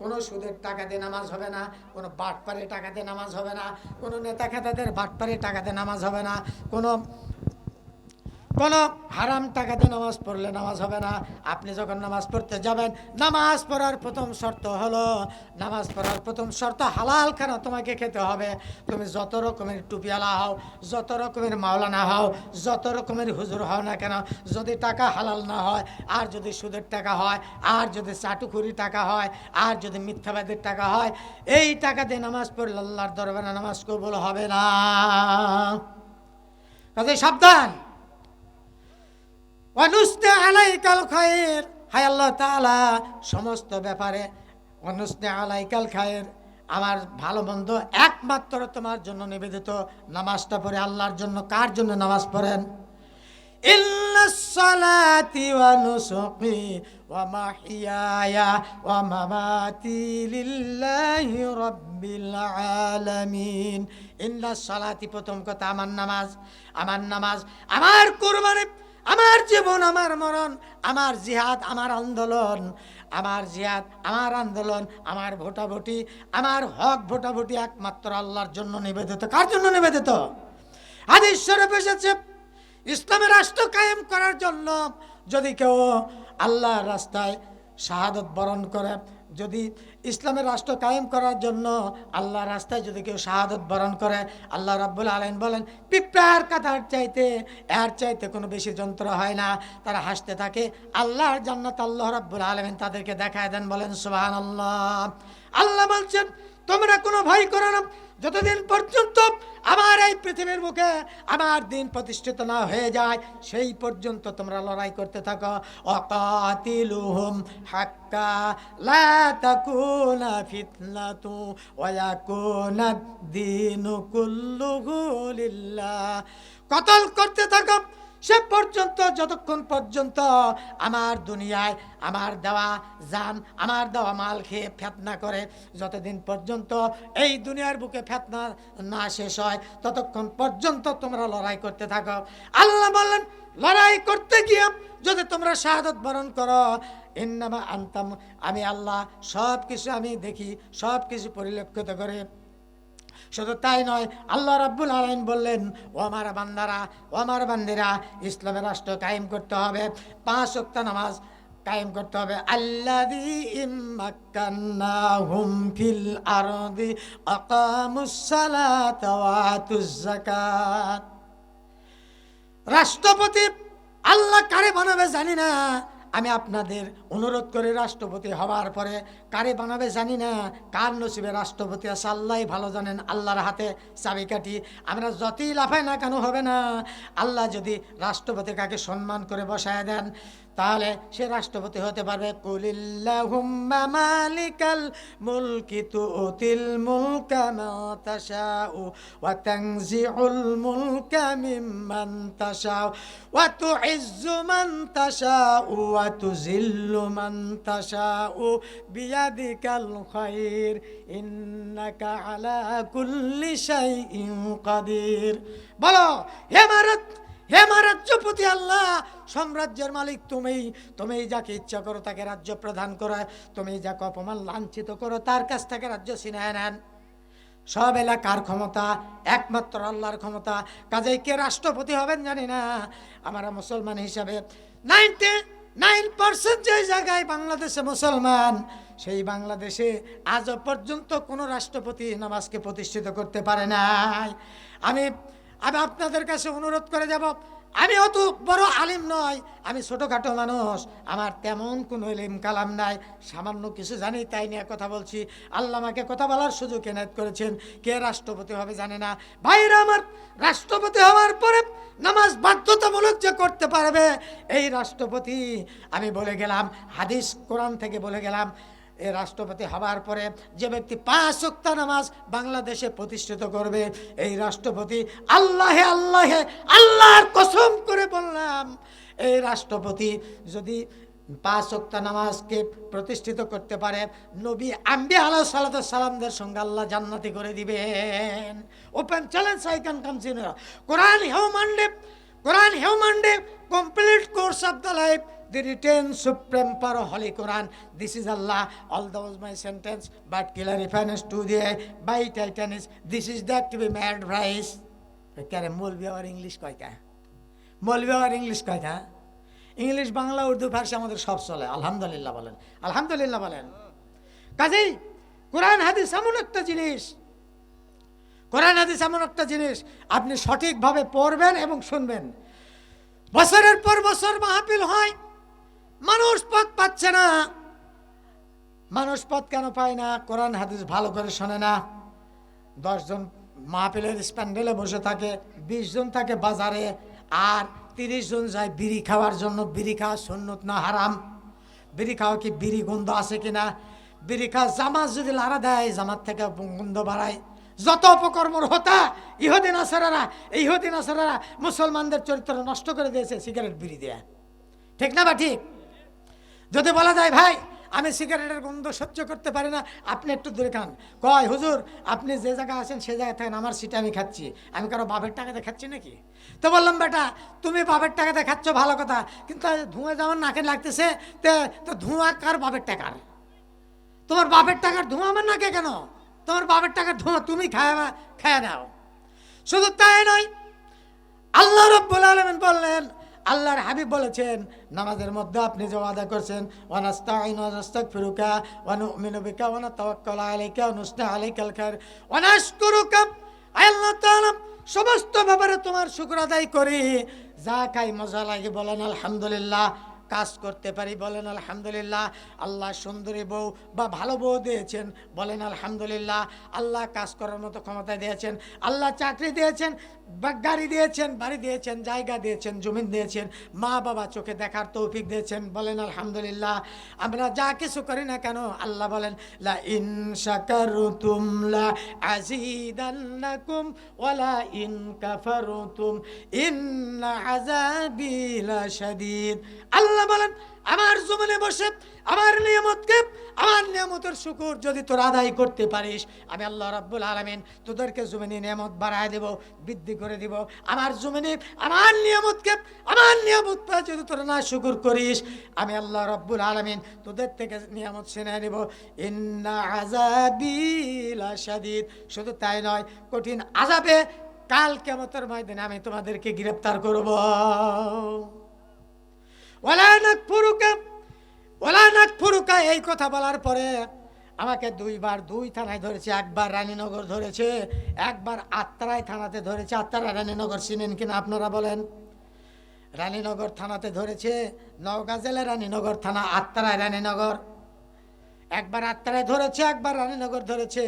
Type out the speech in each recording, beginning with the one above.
কোনো সুদের টাকা দিয়ে নামাজ হবে না, কোনো বাটপারে টাকা দিয়ে নামাজ হবে না, কোনো নেতা খেতাদের বাটপারে টাকা দিয়ে নামাজ হবে না, কোনো কোনো হারাম টাকাতে নামাজ পড়লে নামাজ হবে না। আপনি যখন নামাজ পড়তে যাবেন, নামাজ পড়ার প্রথম শর্ত হলো, নামাজ পড়ার প্রথম শর্ত হালাল কেন? তোমাকে খেতে হবে। তুমি যত রকমের টুপিয়ালা হও, যত রকমের মাওলানা হও, যত রকমের হুজুর হও না কেন? যদি টাকা হালাল না হয়, আর যদি সুদের টাকা হয়, আর যদি চাটুকুরি টাকা হয়, আর যদি মিথ্যাবাদের টাকা হয়, এই টাকা দিয়ে নামাজ পড়লে আল্লাহর দরবারে নামাজ কবুল হবে না। কাজে সাবধান। অনুস্তে আলাইকাল খায়ের। হায় আল্লাহ তাআলা, সমস্ত ব্যাপারে অনুস্তে আলাইকাল খায়ের। আমার ভালো মন্দ একমাত্র তোমার জন্য নিবেদিত নামাজটা পড়ে আল্লাহর জন্য কার জন্য নামাজ পড়েন? ওয়া নুসুকি ওয়া মাহিয়ায়া ওয়া মামাতি লিল্লাহি রাব্বিল আলামিন। ইল্লাসসালাতি প্রথম কথা, আমার নামাজ আমার নামাজ, আমার কুরবানি আমার জীবন, আমার মরণ, আমার জিহাদ, আমার আন্দোলন, আমার জিহাদ, আমার আন্দোলন, আমার ভোটাভুটি, আমার হক ভোটাভুটি একমাত্র আল্লাহর জন্য নিবেদিত। কার জন্য নিবেদিত? হাদিস শরীফ এসেছে, ইসলামের রাষ্ট্র কায়েম করার জন্য যদি কেউ আল্লাহর রাস্তায় শাহাদত বরণ করে, যদি ইসলামের রাষ্ট্র কায়েম করার জন্য আল্লাহ রাস্তায় যদি কেউ শাহাদত বরণ করে, আল্লাহ রাব্বুল আলাইন বলেন, পিঁপড়ার কাতার চাইতে, এর চাইতে কোনো বেশি যন্ত্র হয় না। তারা হাসতে থাকে। আল্লাহর জান্নাত আল্লাহ রাব্বুল আলমিন তাদেরকে দেখায় দেন, বলেন সুবাহ আল্লাহ বলছেন, তোমরা কোনো ভয় করো না। যতদিন পর্যন্ত আমার এই পৃথিবীর মুখে আমার দিন প্রতিষ্ঠিত না হয়ে যায়, সেই পর্যন্ত তোমরা লড়াই করতে থাকো। অকাতিলুহুম হাক্কা, লা ফিতনাতু, ওয়া দীনু কুল্লুহু লিল্লাহ। কতল করতে থাকো সে পর্যন্ত, যতক্ষণ পর্যন্ত আমার দুনিয়ায় আমার দেওয়া যান আমার দেওয়া মাল খেয়ে ফেতনা করে যতদিন পর্যন্ত এই দুনিয়ার বুকে ফেতনা না শেষ হয়, ততক্ষণ পর্যন্ত তোমরা লড়াই করতে থাকো। আল্লাহ বললেন, লড়াই করতে গিয়ে যদি তোমরা শাহাদত বরণ করো, ইন্নামা আনতাম, আমি আল্লাহ সব কিছু আমি দেখি সব কিছু পরিলক্ষিত করে শুধু তাই নয়, আল্লাহ রাব্বুল আলাইন বললেন, ও আমার বান্দারা, ও আমার বান্দিরা ইসলামের রাষ্ট্র কায়েম করতে হবে, পাঁচ ওয়াক্ত নামাজ কায়েম করতে হবে। আল্লাযী ইম্মাক্কান্নাহুম ফিল আরদি আকামুস রাষ্ট্রপতি আল্লাহ কারে বানাবে জানি না। আমি আপনাদের অনুরোধ করে রাষ্ট্রপতি হওয়ার পরে কারে বানাবে জানি না। কার নসিবে রাষ্ট্রপতি আছে, আল্লাহ ভালো জানেন, আল্লাহর হাতে চাবিকাঠি আমরা যতই লাফাই না কেন হবে না। আল্লাহ যদি রাষ্ট্রপতি কাকে সম্মান করে বসায় দেন, তাহলে সে রাষ্ট্রপতি হতে পারবে। তাশাউ, ওয়া ওয়া বিয়াদিকাল খায়র ইন্নাকা আলা কুল্লি শাইইন কাদির। বলো, হে মারত হে রাজ্যপতি আল্লাহ, সাম্রাজ্যের মালিক তুমি তুমি যাকে ইচ্ছা করো তাকে রাজ্য প্রদান করো তুমি যাকে অপমান লাঞ্ছিত করো তার কাছ থেকে রাজ্য ছিনায় নেন। সব এলাকার ক্ষমতা, একমাত্র আল্লাহর ক্ষমতা। কাজেই কে রাষ্ট্রপতি হবেন জানি না। আমরা মুসলমান হিসাবে নাইনটি নাইন পার্সেন্ট যে জায়গায় বাংলাদেশে মুসলমান, সেই বাংলাদেশে আজ পর্যন্ত কোনো রাষ্ট্রপতি নামাজকে প্রতিষ্ঠিত করতে পারে নাই। আমি আমি আপনাদের কাছে অনুরোধ করে যাব আমি অত বড় আলিম নয় আমি ছোটোখাটো মানুষ, আমার তেমন কোনো এলিম কালাম নাই, সামান্য কিছু জানি, তাই নিয়ে কথা বলছি। আল্লাহ আমাকে কথা বলার সুযোগ এনায়ত করেছেন। কে রাষ্ট্রপতি হবে জানে না। ভাইরা আমার, রাষ্ট্রপতি হওয়ার পরে নামাজ বাধ্যতামূলক যে করতে পারবে, এই রাষ্ট্রপতি, আমি বলে গেলাম, হাদিস কোরআন থেকে বলে গেলাম এ রাষ্ট্রপতি হবার পরে যে ব্যক্তি পাঁচ ওয়াক্ত নামাজ বাংলাদেশে প্রতিষ্ঠিত করবে, এই রাষ্ট্রপতি আল্লাহে আল্লাহে, আল্লাহর কসম করে বললাম, এই রাষ্ট্রপতি যদি পাঁচ ওয়াক্ত নামাজকে প্রতিষ্ঠিত করতে পারে, নবী আম্বি আলাহ সালাত সালামদের সঙ্গে আল্লাহ জান্নাতি করে দিবেন। Open challenge I can Quran হেউ Monday Quran হেউ Monday complete course of the life the written supreme power of Holy Quran. This is Allah. All those my sentence, but clear reference to the by Titanis. This is that to be made price. ক্যারে মৌলবি আবার English কয় কা মৌলবি আবার English কয় কা English Bangla Urdu ফার্সি আমাদের সব চলে। আলহামদুলিল্লাহ বলেন। আলহামদুলিল্লাহ বলেন। কাজেই কোরআন হাদিস এমন একটা জিনিস। কোরআন হাদিস এমন একটা জিনিস। আপনি সঠিকভাবে পড়বেন এবং শুনবেন। বছরের পর বছর মাহফিল হয়। মানুষ পথ পাচ্ছে না। মানুষ পথ কেন পায় না? কোরআন, হাদিস ভালো করে শোনে না। দশজন মাহফিলের স্প্যান্ডেলে বসে থাকে, বিশ জন থাকে বাজারে, আর তিরিশ জন যায় বিড়ি খাওয়ার জন্য। বিড়ি খাওয়া সুন্নত না হারাম। বিড়ি খাওয়া কি বিড়ি গন্ধ আছে কি না বিড়ি খাওয়া জামাত যদি লাড়া দেয়, জামাত থেকে গন্ধ বাড়ায়। যত অপকর্মর হতা ইহুদিন আসারারা ইহুদিন আসারারা মুসলমানদের চরিত্র নষ্ট করে দিয়েছে, সিগারেট, বিড়ি দেয়া। ঠিক না বা ঠিক? যদি বলা যায়, ভাই, আমি সিগারেটের গন্ধ সহ্য করতে পারি না, আপনি একটু দূরে খান কয়, হুজুর, আপনি যে জায়গায় আছেন, সে জায়গায় থাকেন, আমার সিটে আমি খাচ্ছি। আমি কারও বাপের টাকাতে খাচ্ছি নাকি? তো বললাম, বেটা, তুমি বাপের টাকাতে খাচ্ছ, ভালো কথা, কিন্তু ধোঁয়া যেমন নাকে লাগতেছে, তে, তো ধোঁয়া কার বাপের টাকার? তোমার বাপের টাকার ধোঁয়া আমার নাকে কেন? তোমার বাপের টাকার ধোঁয়া তুমি খায় খায় নাও। শুধু তাই নয়, আল্লাহ রব্বুল আলমিন বললেন আল্লাহর হাবিব বলেছেন, নামাজের মধ্যে আপনি যে ওয়াদা করছেন ওয়ানাস্তাইন ওয়ানাস্তাগফিরুকা ওয়া নুমিনু বিকা ওয়ানা নাতাওয়াক্কালু আলাইকা ওয়া নুসনা আলাইকাল খায়র ওয়ানাশকুরুকা আল্লাহ তাআলা, সমস্ত ব্যাপারে তোমার শুকর আদায় করি। যা খাই, মজা লাগে, বলেন আলহামদুলিল্লাহ। কাজ করতে পারি। বলেন, আলহামদুলিল্লাহ, আল্লাহ সুন্দরী বউ বা ভালো বউ দিয়েছেন। বলেন, আলহামদুলিল্লাহ, আল্লাহ কাজ করার মতো ক্ষমতা দিয়েছেন। আল্লাহ চাকরি দিয়েছেন গাড়ি দিয়েছেন, বাড়ি দিয়েছেন, জায়গা দিয়েছেন, জমিন দিয়েছেন, মা বাবা চোখে দেখার তৌফিক দিয়েছেন। বলেন, আলহামদুলিল্লাহ, আমরা যা কিছু করি না কেন? আল্লাহ বলেন, লা ইন ইন আল্লাহ বলেন, আমার জমিনে বসে, আমার নিয়ামতকে, আমার নিয়ামতের শুকুর যদি তোর আদায় করতে পারিস, আমি আল্লাহ রাব্বুল আলামিন তোদেরকে জমিনে নিয়ামত বাড়ায় দেব, বৃদ্ধি করে দিব। আমার জমিনে, আমার নিয়ামতকে, আমার নিয়ামত পায় যদি তোরা না শুকুর করিস, আমি আল্লাহ রাব্বুল আলামিন তোদের থেকে নিয়ামত ছিনিয়ে নেব ইন্না আযাবি লাশাদীদ। শুধু তাই নয়, কঠিন আজাবে কাল কেমতের ময়দানে আমি তোমাদেরকে গ্রেপ্তার করব। এই কথা বলার পরে আমাকে দুইবার দুই থানায় ধরেছে, একবার রানীনগর ধরেছে, একবার আত্রায় থানাতে ধরেছে। আত্রায় রানীনগর চিনেন কিনা আপনারা বলেন? রানীনগর থানাতে ধরেছে, নওগাঁ জেলা রানীনগর থানা আত্রায় রানীনগর। একবার আত্মারায় ধরেছে, একবার রানীনগর ধরেছে।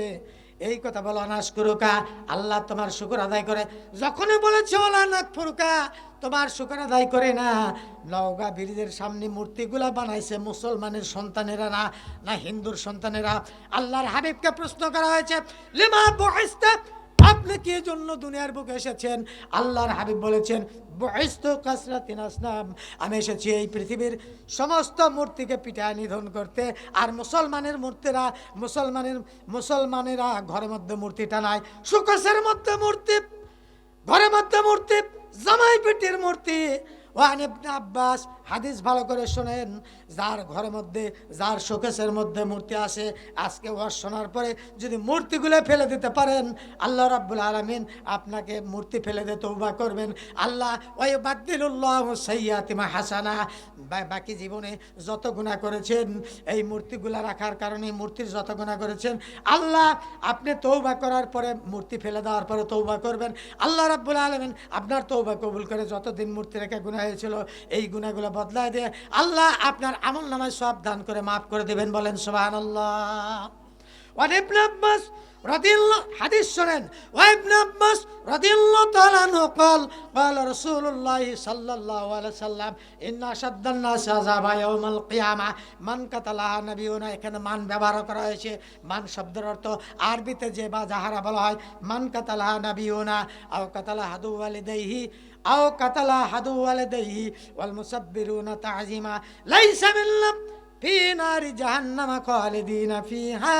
এই কথা বলো, অনাস করুকা। আল্লাহ তোমার শুকুর আদায় করে। যখনই বলেছে, ওলা নাক ফুরুকা তোমার শুকুর আদায় করে না। নওগা ব্রিজের সামনে মূর্তিগুলা বানাইছে মুসলমানের সন্তানেরা না না হিন্দুর সন্তানেরা। আল্লাহর হাবিবকে প্রশ্ন করা হয়েছে, লিমা আপনি কি জন্য দুনিয়ার বুকে এসেছেন? আল্লাহর হাবিব বলেছেন আসনাম আমি এসেছি এই পৃথিবীর সমস্ত মূর্তিকে পিঠায় নিধন করতে, আর মুসলমানের মূর্তিরা, মুসলমানের, মুসলমানেরা ঘরের মধ্যে মূর্তি টানায়। সুকাশের মধ্যে মূর্তি, ঘরের মধ্যে মূর্তি জামাই পিঠের মূর্তি। ওয়ান ইবনে আব্বাস, হাদিস ভালো করে শোনেন, যার ঘরের মধ্যে, যার শোকেসের মধ্যে মূর্তি আসে আজকে ওয়াজ শোনার পরে যদি মূর্তিগুলো ফেলে দিতে পারেন, আল্লাহ রাব্বুল আলামিন আপনাকে মূর্তি ফেলে দিয়ে তৌবা করবেন। আল্লাহ ওই বাদ্দিলুল্লাহ সৈয়াতিমা হাসানা। বাকি জীবনে যত গুণা করেছেন, এই মূর্তিগুলা রাখার কারণে মূর্তির যত গুণা করেছেন, আল্লাহ, আপনি তৌবা করার পরে মূর্তি ফেলে দেওয়ার পরে তৌবা করবেন। আল্লাহ রাব্বুল আলমিন আপনার তৌবা কবুল করে যতদিন মূর্তি রেখে গুণা হয়েছিল, এই গুণাগুলো বদলায় দিয়ে আল্লাহ আপনার আমল নামায় সব দান করে মাফ করে দেবেন বলেন সোহান আল্লাহ ওয়ান আব্বাস রাদিয়াল্লাহ হাদিস শুনেন ওয়াইবনে আব্বাস রাদিয়াল্লাহু তাআলা আনহু قال قال رسول الله صلى الله عليه وسلم ان اشد الناس عذابا يوم القيامه মান কাতালাহা নবিয়ুনা এখানে মান ব্যবহার করা হয়েছে মান শব্দের অর্থ আরবিতে যে বা যাহারা বলা হয় মান কাতালাহা নবিয়ুনা আও কাতালা হাদু ওয়ালিদাইহি আও কাতালা হাদু ওয়ালিদাইহি ওয়াল মুসাব্বিরুনা তাযিমা লাইসা মিল্লাহ ফি নারি জাহান্নামা খালিদিনা ফিহা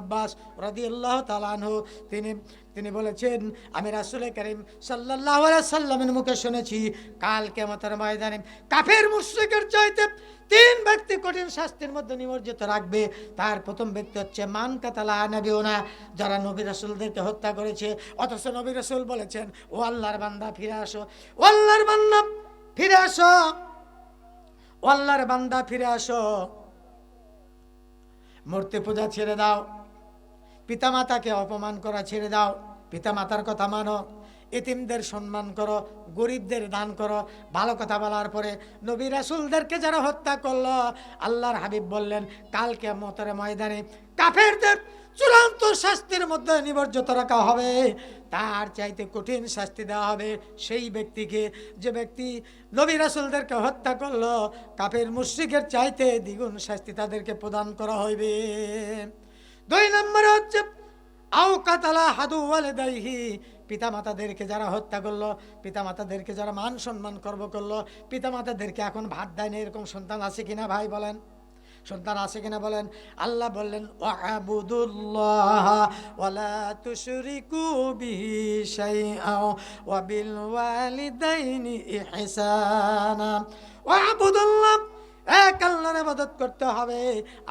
আব্বাস তিনি তিনি বলেছেন, আমি রাসূল করিম সাল্লাল্লাহু সাল্লামের মুখে শুনেছি, কাল কিয়ামতের ময়দানে কাফের মুশরিকের চাইতে তিন ব্যক্তি কঠিন শাস্তির মধ্যে নিমজ্জিত রাখবে। তার প্রথম ব্যক্তি হচ্ছে মান কাতালা নবীনা যারা নবী রাসূলদেরকে হত্যা করেছে। অথচ নবী রাসুল বলেছেন, ও আল্লাহর বান্দা, ফিরে আসো। ও আল্লাহর বান্দা ফিরে আসো। আল্লাহর বান্দা ফিরে আসো। মূর্তি পূজা ছেড়ে দাও। পিতামাতাকে অপমান করা ছেড়ে দাও। পিতামাতার কথা মানো। এতিমদের সম্মান করো। গরিবদের দান করো। ভালো কথা বলার পরে নবী রাসুলদেরকে যারা হত্যা করল, আল্লাহর হাবিব বললেন কালকে মতরে ময়দানে কাফেরদের চূড়ান্ত শাস্তির মধ্যে নিবর্জিত রাখা হবে। তার চাইতে কঠিন শাস্তি দেওয়া হবে সেই ব্যক্তিকে। যে ব্যক্তি নবী রাসুলদেরকে হত্যা করল কাপের মুশ্রিকের চাইতে দ্বিগুণ শাস্তি তাদেরকে প্রদান করা হইবে। দুই নম্বরে হচ্ছে, আও কাতালা হাদু ওয়ালিদাইহি, পিতামাতাদেরকে যারা হত্যা করল, পিতামাতাদেরকে যারা মান সম্মান করব করল, পিতামাতাদেরকে এখন ভাত দেয় না, এরকম সন্তান আছে কিনা ভাই বলেন? সন্তান আছে কিনা বলেন? আল্লাহ বললেন ওয়াবুদুল্লাহ ওয়ালা এক আল্লাহর ইবাদত করতে হবে।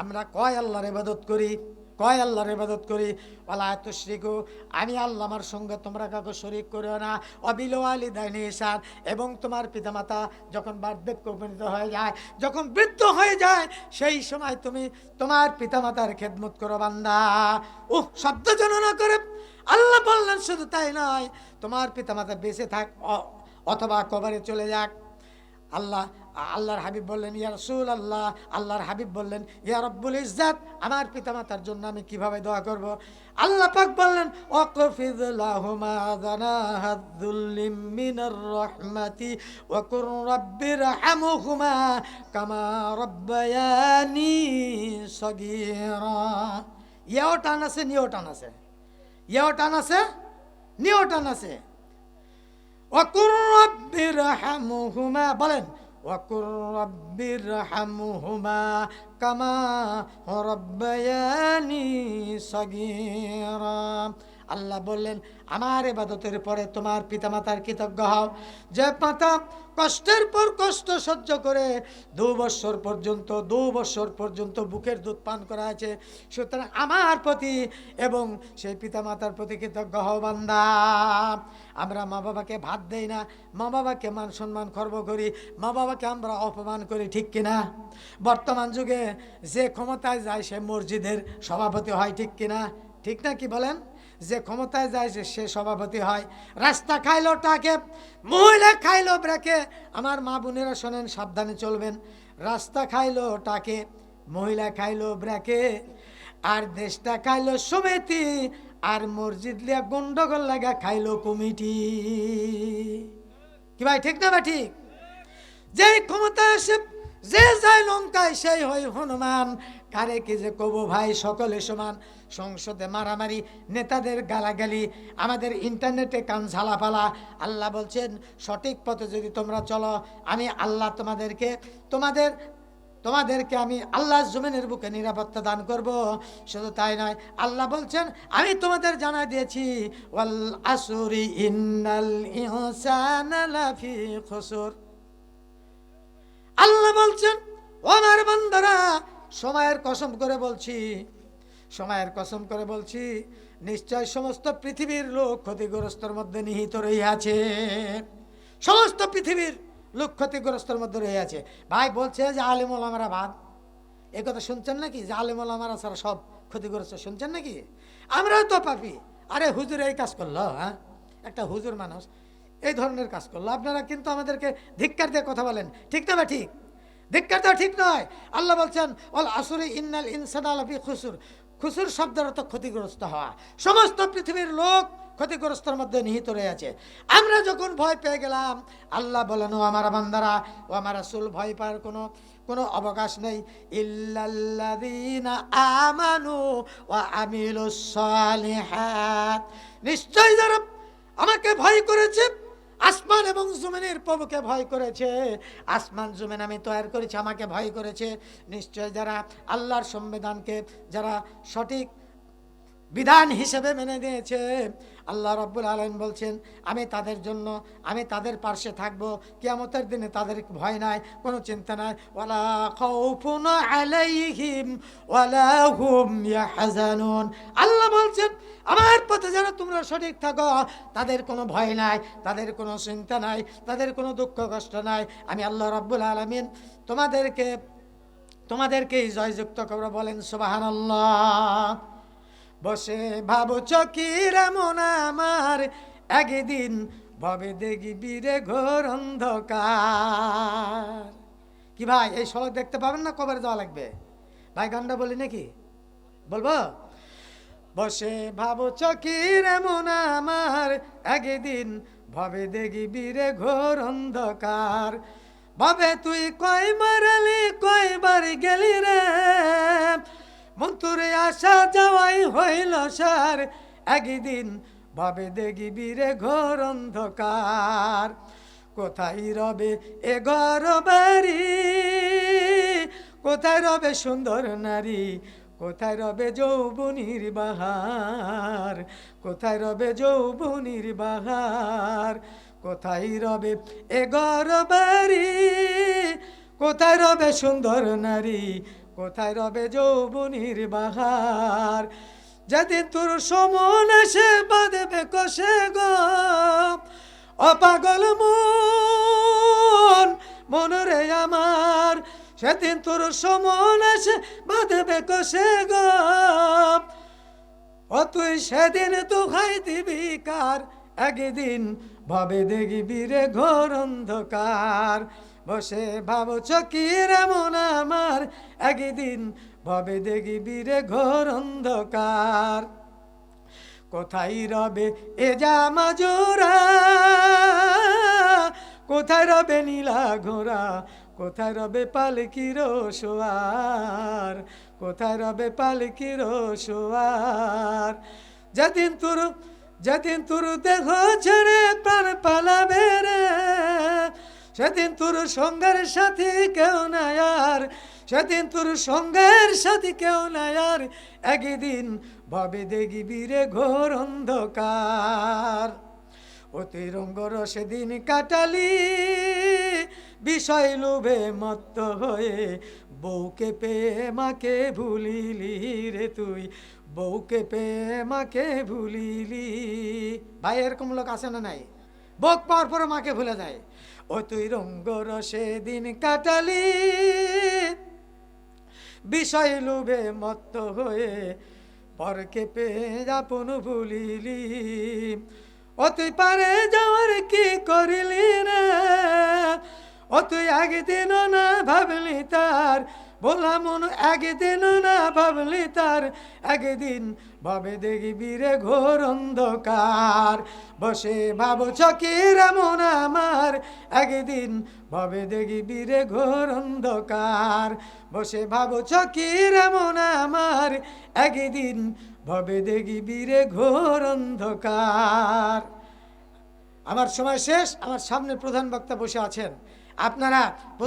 আমরা কয় আল্লাহর ইবাদত করি? কয় আল্লাহর ইবাদত করি? ওয়ালা তুশরিকু, আমি আল্লাহ আমার সঙ্গে তোমরা কাউকে শরিক করিও না। অবিল ওয়ালিদাইনি ইহসান, এবং তোমার পিতামাতা যখন বার্ধক্য উপনীত হয়ে যায়, যখন বৃদ্ধ হয়ে যায়, সেই সময় তুমি তোমার পিতামাতার খেদমত করো বান্দা। উহ, শব্দ যেন না করে। আল্লাহ বললেন, শুধু তাই নয়, তোমার পিতামাতা বেঁচে থাক অথবা কবরে চলে যাক। আল্লাহ আল্লাহর হাবিব বললেন, ইয়া রসুল আল্লাহ আল্লাহর হাবিব বললেন, ইয়া রব্বুল ইজাত আমার পিতামাতার জন্য আমি কীভাবে দোয়া করব? আল্লাহ পাক বললেন অকফিদ লাহুমা দানাহাদুল্লিম মিনার রহমাতি ওয়াকুর রব্বির হামুহুমা কামা রব্বায়ানি সগীরা। ইয়াও টান আছে, নিয়েও টান আছে। ইয়াও টান আছে, নিয়েও টান আছে। অকুর রব্বির হামুহুমা বলেন وقل رب ارحمهما كما ربياني صغيرا. আল্লাহ বললেন, আমার এবাদতের পরে তোমার পিতামাতার কৃতজ্ঞ হও। যে মাতা কষ্টের পর কষ্ট সহ্য করে দু বছর পর্যন্ত, দু বছর পর্যন্ত বুকের দুধ পান করা আছে সুতরাং আমার প্রতি এবং সেই পিতামাতার প্রতি কৃতজ্ঞ হও বান্দা। আমরা মা বাবাকে ভাত দেই না মা বাবাকে মান সম্মান খর্ব করি মা বাবাকে আমরা অপমান করি, ঠিক কিনা বর্তমান যুগে যে ক্ষমতায় যায় সে মসজিদের সভাপতি হয়, ঠিক কিনা ঠিক না কি বলেন? যে ক্ষমতায় যায় যে সে সভাপতি হয়। রাস্তা খাইলো টাকে মহিলা খাইলো ব্রেকে। আমার মা বোনেরা শোনেন, সাবধানে চলবেন। রাস্তা খাইলো টাকে মহিলা খাইলো ব্রেকে। আর দেশটা খাইলো সমিতি, আর মসজিদ লিয়া গন্ডগোল লাগা খাইলো কমিটি। কি ভাই, ঠিক না ভাই, ঠিক? যে ক্ষমতা আসে যে যায় লঙ্কায়, সেই হয় হনুমান। কারে কি যে কব ভাই, সকলে সমান। সংসদে মারামারি, নেতাদের গালাগালি, আমাদের ইন্টারনেটে কান ঝালাপালা। আল্লাহ বলছেন, সঠিক পথে যদি তোমরা চলো, আমি আল্লাহ তোমাদেরকে, তোমাদের, তোমাদেরকে আমি আল্লাহ জমিনের বুকে নিরাপত্তা দান করব। শুধু তাই নয়, আল্লাহ বলছেন, আমি তোমাদের জানাই দিয়েছি, ওয়াল আসুরি ইন্নাল ইনসানা লাফি খুসুর। আল্লাহ বলছেন আমার বান্দারা সময়ের কসম করে বলছি, সময়ের কসম করে বলছি, নিশ্চয় সমস্ত পৃথিবীর লোক ক্ষতিগ্রস্তর মধ্যে নিহিত রহিয়াছে সমস্ত পৃথিবীর লোক ক্ষতিগ্রস্তর মধ্যে রহিয়াছে ভাই বলছে যে আলিমুল আমরা বাদ। এ কথা শুনছেন নাকি? যে আলিমুল আমরা ছাড়া সব ক্ষতিগ্রস্ত, শুনছেন নাকি? আমরাও তো পাপি। আরে হুজুর এই কাজ করল হ্যাঁ? একটা হুজুর মানুষ এই ধরনের কাজ করল। আপনারা কিন্তু আমাদেরকে ধিক্কার দিয়ে কথা বলেন। ঠিক না বা ঠিক? ধিক্কার দেওয়া ঠিক নয়। আল্লাহ বলছেন অল আসুরি ইন্নাল ইনসান আলাফি খুসুর। খুসুর শব্দের অর্থ ক্ষতিগ্রস্ত হওয়া। সমস্ত পৃথিবীর লোক ক্ষতিগ্রস্তর মধ্যে নিহিত রয়েছে আমরা যখন ভয় পেয়ে গেলাম, আল্লাহ বলেন, ও আমার বান্দারা, ও আমার আসুল ভয় পাওয়ার কোনো কোনো অবকাশ নেই। ইল্লাল্লাযীনা আমানু ওয়া আমিলুস সালিহাত। নিশ্চয় যারা আমাকে ভয় করেছে আসমান এবং জুমেনের প্রভুকে ভয় করেছে। আসমান, জুমেন আমি তৈরি করেছি, আমাকে ভয় করেছে। নিশ্চয় যারা আল্লাহর সংবিধানকে, যারা সঠিক বিধান হিসেবে মেনে নিয়েছে। আল্লাহ রব্বুল আলম বলছেন, আমি তাদের জন্য, আমি তাদের পার্শ্বে থাকব। কিয়ামতের দিনে তাদের ভয় নাই, কোনো চিন্তা নাই। ওয়ালা খাউফুন আলাইহিম, ওয়ালা হুম ইয়াহজানুন। আল্লাহ বলছেন, আমার পথে যারা তোমরা সঠিক থাকো, তাদের কোনো ভয় নাই, তাদের কোনো চিন্তা নাই, তাদের কোনো দুঃখ কষ্ট নাই। আমি আল্লাহ রব্বুল আলমিন তোমাদেরকে, তোমাদেরকেই জয়যুক্ত করব বলেন সুবাহান বসে ভাবছ কি মন আমার। একদিন ভবে দেখবি রে ঘোর অন্ধকার। কি ভাই, এই সড়ক দেখতে পাবেন না? কবে যাওয়া লাগবে? ভাই, গানটা বলি নাকি? বলব? বসে ভাবছ কি মন আমার। একদিন ভবে দেখবি রে ঘোর অন্ধকার। ভাবে তুই কয় মারালি কয়বার গেলি রে? মন্তুরে আসা যাওয়াই হইল সার। একদিন ভাবে দেখবি রে ঘোর অন্ধকার। কোথায় রবে এ ঘর বাড়ি? কোথায় রবে সুন্দর নারী? কোথায় রবে যৌবনির বাহার? কোথায় রবে যৌবনির বাহার? কোথায় রবে এ ঘর বাড়ি? কোথায় রবে সুন্দর নারী? কোথায় রবে যৌবনির বাহার? যেদিন তোর সমন এসে বাঁধবে কষে গো। অপাগল মন মনরে আমার, সেদিন তোর সমন এসে বাঁধবে কষে গো। ও তুই সেদিন তো খাই দিবি কার? একদিন ভাবে দেখবি রে ঘোর অন্ধকার। বসে ভাবছ কি মন আমার। একদিন ভাবে দেখবি রে ঘোর অন্ধকার। কোথায় রবে এ জামা জোড়া কোথায় রবে নীলা ঘোড়া? কোথায় রবে পালকির সোয়ার কোথায় রবে পালকির সোয়ার যেদিন তোর যেদিন তোর দেহ ছেড়ে প্রাণ পালাবে রে সেদিন তোর সঙ্গের সাথে কেউ নাই আর, সেদিন তোর সঙ্গের সাথে কেউ নাই আর, একদিন ভবে দেখবি রে ঘোর অন্ধকার। অতি রঙ্গর সেদিন কাটালি, বিষয় লোভে মত্ত হয়ে, বউকে পেয়ে মাকে ভুলিলি রে তুই, বউকে পেয়ে মাকে ভুলিলি। ভাই, এরকম লোক আছে না নাই? বক পাওয়ার পরে মাকে ভুলে যায়। ও তুই রসে দিন কাটালি। বিষয় লোভে মত্ত হয়ে পরকে পেয়ে আপন ভুলিলি। ও তুই পারে যাওয়ার কি করিলি না ও তুই একদিনও না ভাবলি তার বললাম, মন একদিনও না ভাবলি তার, একদিন ভাবে দেখবি রে ঘোর অন্ধকার। বসে ভাবছ কি রে মন আমার, একদিন ভাবে দেখবি রে ঘোর অন্ধকার। বসে ভাবছ কি রে মন আমার, একদিন ভাবে দেখবি রে ঘোর অন্ধকার। আমার সময় শেষ, আমার সামনে প্রধান বক্তা বসে আছেন। আপনারা